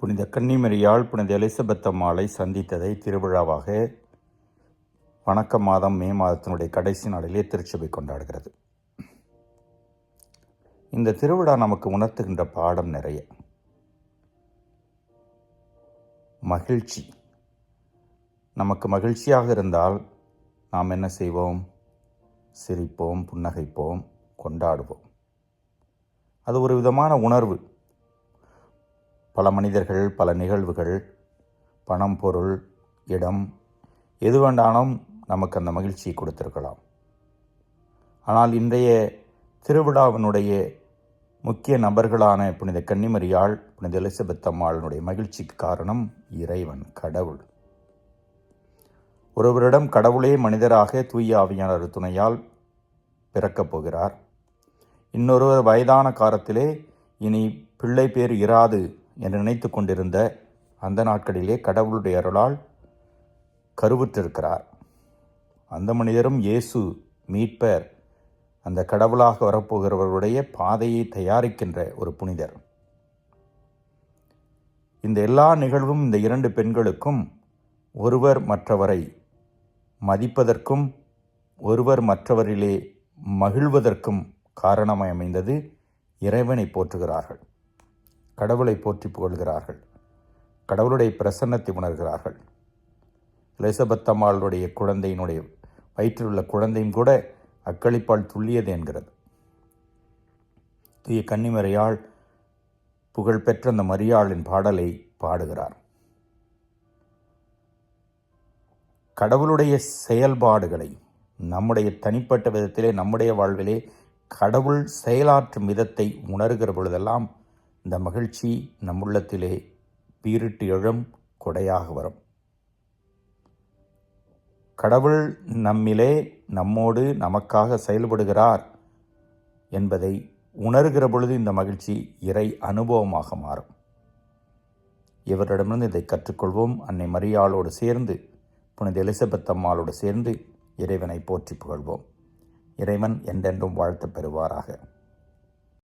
புனித கன்னிமரியால் புனித எலிசபெத் அம்மாளை சந்தித்ததை திருவிழாவாக வணக்க மாதம் மே மாதத்தினுடைய கடைசி நாளிலே திருச்சபை கொண்டாடுகிறது. இந்த திருவிழா நமக்கு உணர்த்துகின்ற பாடம் நிறைய. மகிழ்ச்சி. நமக்கு மகிழ்ச்சியாக இருந்தால் நாம் என்ன செய்வோம்? சிரிப்போம் புன்னகைப்போம் கொண்டாடுவோம். அது ஒரு விதமான உணர்வு. பல மனிதர்கள் பல நிகழ்வுகள் பணம் பொருள் இடம் எது வேண்டாலும் நமக்கு அந்த மகிழ்ச்சியை கொடுத்திருக்கலாம். ஆனால் இன்றைய திருவிழாவினுடைய முக்கிய நபர்களான புனித கன்னிமரியாள் புனித எலிசபெத் அம்மாளினுடைய மகிழ்ச்சிக்கு காரணம் இறைவன் கடவுள். ஒருவரிடம் கடவுளே மனிதராக தூய ஆவியாளர் துணையால் பிறக்கப் போகிறார். இன்னொருவர் வயதான காலத்திலே இனி பிள்ளை பேர் இராது என்று நினைத்து கொண்டிருந்த அந்த நாட்களிலே கடவுளுடைய அருளால் கருவுற்றிருக்கிறார். அந்த மனிதரும் இயேசு மீட்பர் அந்த கடவுளாக வரப்போகிறவருடைய பாதையை தயாரிக்கின்ற ஒரு புனிதர். இந்த எல்லா நிகழ்வும் இந்த இரண்டு பெண்களுக்கும் ஒருவர் மற்றவரை மதிப்பதற்கும் ஒருவர் மற்றவரிலே மகிழ்வதற்கும் காரணமாய் அமைந்தது இறைவனை போற்றுகிறார்கள். கடவுளை போற்றி புகழ்கிறார்கள். கடவுளுடைய பிரசன்னத்தை உணர்கிறார்கள். எலிசபெத் அம்மாளுடைய குழந்தையினுடைய வயிற்றில் உள்ள குழந்தையும் கூட அக்களிப்பால் துள்ளியது என்கிறது. தூய கன்னிமறையாள் புகழ்பெற்ற அந்த மரியாளின் பாடலை பாடுகிறார். கடவுளுடைய செயல்பாடுகளை நம்முடைய தனிப்பட்ட விதத்திலே நம்முடைய வாழ்விலே கடவுள் செயலாற்றும் விதத்தை உணர்கிற பொழுதெல்லாம் இந்த மகிழ்ச்சி நம் உள்ளத்திலே பீரிட்டு எழும் கொடையாக வரும். கடவுள் நம்மிலே நம்மோடு நமக்காக செயல்படுகிறார் என்பதை உணர்கிற பொழுது இந்த மகிழ்ச்சி இறை அனுபவமாக மாறும். இவரிடமிருந்து இதை கற்றுக்கொள்வோம். அன்னை மரியாளோடு சேர்ந்து புனித எலிசபெத் அம்மாளோடு சேர்ந்து இறைவனை போற்றி புகழ்வோம். இறைவன் என்றென்றும் வாழ்த்து பெறுவாராக.